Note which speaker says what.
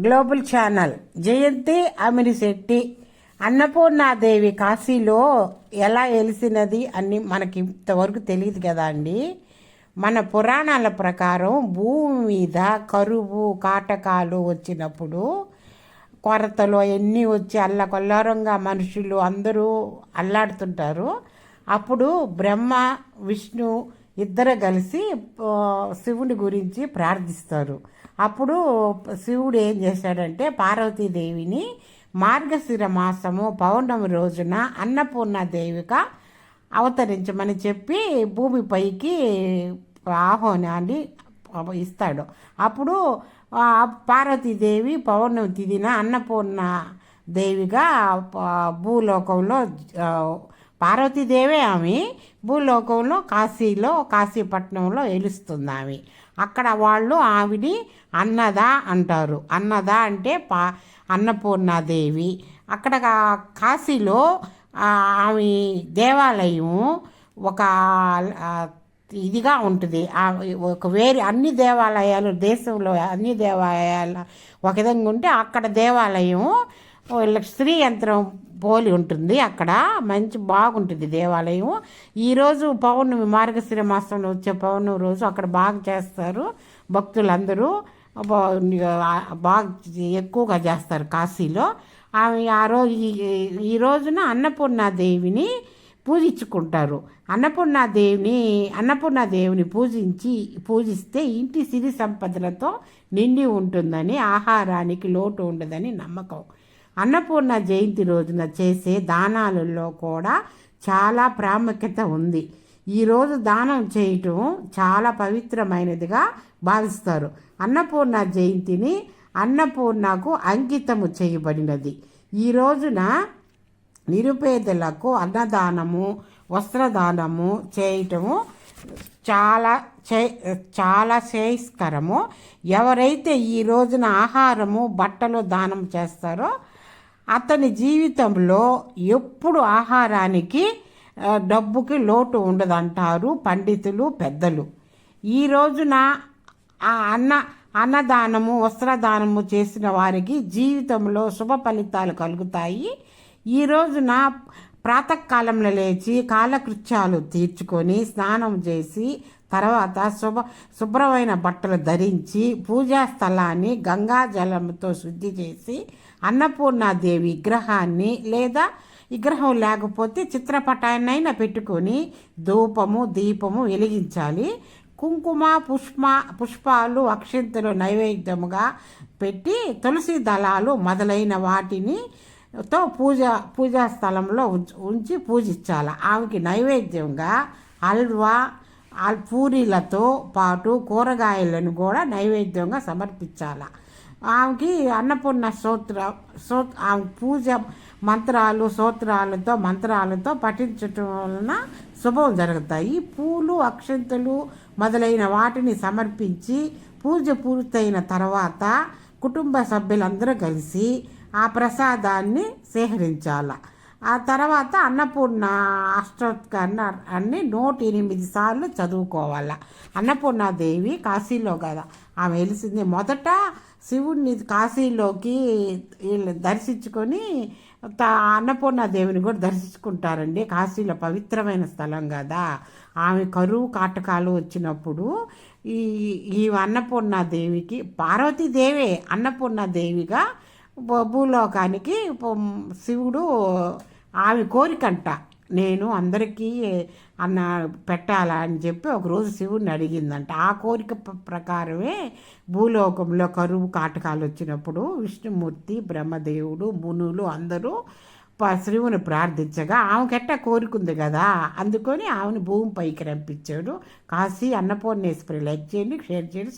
Speaker 1: Global channel Jayanthi Amirisetti Annapurnadevi కాశీలో ఎలా వెలిసినది అని మనకి ఇంతవరకు తెలియదు కదా అండి. మన పురాణాల ప్రకారం భూమి మీద కరువు కాటకాలు వచ్చినప్పుడు కొరతలు అవన్నీ వచ్చి అల్లకొల్లారంగా మనుషులు అందరూ అల్లాడుతుంటారు. అప్పుడు బ్రహ్మ విష్ణు ఇద్దరు కలిసి శివుడి శివుని గురించి ప్రార్థిస్తారు. అప్పుడు శివుడు ఏం చేశాడంటే పార్వతీదేవిని మార్గశిర మాసము పౌర్ణమి రోజున అన్నపూర్ణ దేవిగా అవతరించమని చెప్పి భూమిపైకి ఆహ్వానాన్ని ఇస్తాడు. అప్పుడు పార్వతీదేవి పౌర్ణమి తిదిన అన్నపూర్ణ దేవిగా భూలోకంలో పార్వతీదేవే ఆమె భూలోకంలో కాశీలో కాశీపట్నంలో ఎలుస్తుంది ఆమె. అక్కడ వాళ్ళు ఆవిని అన్నద అంటారు. అన్నద అంటే పా అన్నపూర్ణాదేవి. అక్కడ కాశీలో ఆమె దేవాలయం ఒక ఇదిగా ఉంటుంది. ఒక వేరే అన్ని దేవాలయాలు దేశంలో అన్ని దేవాలయాలు ఒక విధంగా ఉంటే అక్కడ దేవాలయం వీళ్ళకి స్త్రీ యంత్రం పోలి ఉంటుంది. అక్కడ మంచి బాగుంటుంది దేవాలయం. ఈరోజు పౌర్ణమి మార్గశిర మాసంలో వచ్చే పౌర్ణమి రోజు అక్కడ బాగా చేస్తారు. భక్తులందరూ బాగా ఎక్కువగా చేస్తారు కాశీలో. ఆమె ఆ రోజు ఈ- ఈ రోజున అన్నపూర్ణాదేవిని పూజించుకుంటారు. అన్నపూర్ణాదేవిని అన్నపూర్ణాదేవిని పూజించి పూజిస్తే ఇంటి సిరి సంపదలతో నిండి ఉంటుందని ఆహారానికి లోటు ఉండదని నమ్మకం. అన్నపూర్ణ జయంతి రోజున చేసే దానాలలో కూడా చాలా ప్రాముఖ్యత ఉంది. ఈరోజు దానం చేయటం చాలా పవిత్రమైనదిగా భావిస్తారు. అన్నపూర్ణ జయంతిని అన్నపూర్ణకు అంకితము చేయబడినది. ఈ రోజున నిరుపేదలకు అన్నదానము వస్త్రదానము చేయటము చాలా చే చాలా శ్రేయస్కరము ఎవరైతే ఈ రోజున ఆహారము బట్టలు దానం చేస్తారో అతని జీవితంలో ఎప్పుడు ఆహారానికి డబ్బుకి లోటు ఉండదంటారు పండితులు పెద్దలు. ఈ రోజున ఆ అన్న అన్నదానము వస్త్రదానము చేసిన వారికి జీవితంలో శుభ ఫలితాలు కలుగుతాయి. ఈ రోజున ప్రాతకాలంలో లేచి కాలకృత్యాలు తీర్చుకొని స్నానం చేసి తర్వాత శుభ శుభ్రమైన బట్టలు ధరించి పూజా స్థలాన్ని గంగా జలంతో శుద్ధి చేసి అన్నపూర్ణాదేవి విగ్రహాన్ని లేదా విగ్రహం లేకపోతే చిత్రపటాన్నైనా పెట్టుకొని ధూపము దీపము వెలిగించాలి. కుంకుమ పుష్ప పుష్పాలు అక్షింతలు నైవేద్యముగా పెట్టి తులసి దళాలు మొదలైన వాటిని తో పూజ పూజా స్థలంలో ఉంచి పూజించాలి. ఆమెకి నైవేద్యంగా హల్వా పూరీలతో పాటు కూరగాయలను కూడా నైవేద్యంగా సమర్పించాలి. ఆమెకి అన్నపూర్ణ స్తోత్ర సో ఆమె పూజ మంత్రాలు స్తోత్రాలతో మంత్రాలతో పఠించటం వలన శుభం జరుగుతాయి. పూలు అక్షంతలు మొదలైన వాటిని సమర్పించి పూజ పూర్తయిన తర్వాత కుటుంబ సభ్యులందరూ కలిసి ఆ ప్రసాదాన్ని సేకరించాల. ఆ తర్వాత అన్నపూర్ణ అష్టోత్కరణ అన్ని నూట ఎనిమిది సార్లు చదువుకోవాల. అన్నపూర్ణాదేవి కాశీలో కదా. ఆమె వెలిసింది మొదట శివుడిని కాశీలోకి వీళ్ళు దర్శించుకొని త- అన్నపూర్ణాదేవిని కూడా దర్శించుకుంటారండి. కాశీలో పవిత్రమైన స్థలం కదా. ఆమె కరువు కాటకాలు వచ్చినప్పుడు ఈ ఈ అన్నపూర్ణాదేవికి పార్వతీదేవే అన్నపూర్ణాదేవిగా భూలోకానికి శివుడు ఆమె కోరికంట. నేను అందరికీ అన్న పెట్టాలా అని చెప్పి ఒకరోజు శివుడిని అడిగిందంట. ఆ కోరిక ప్రకారమే భూలోకంలో కరువు కాటకాలు వచ్చినప్పుడు విష్ణుమూర్తి బ్రహ్మదేవుడు మునులు అందరూ ప- శివుని ప్రార్థించగా ఆమెకెట్ట కోరుకుంది కదా? అందుకొని ఆమెను భూమి పైకి రంపించాడు కాశీ అన్నపూర్ణేశ్వరి లైక్ చేయండి షేర్ చేయండి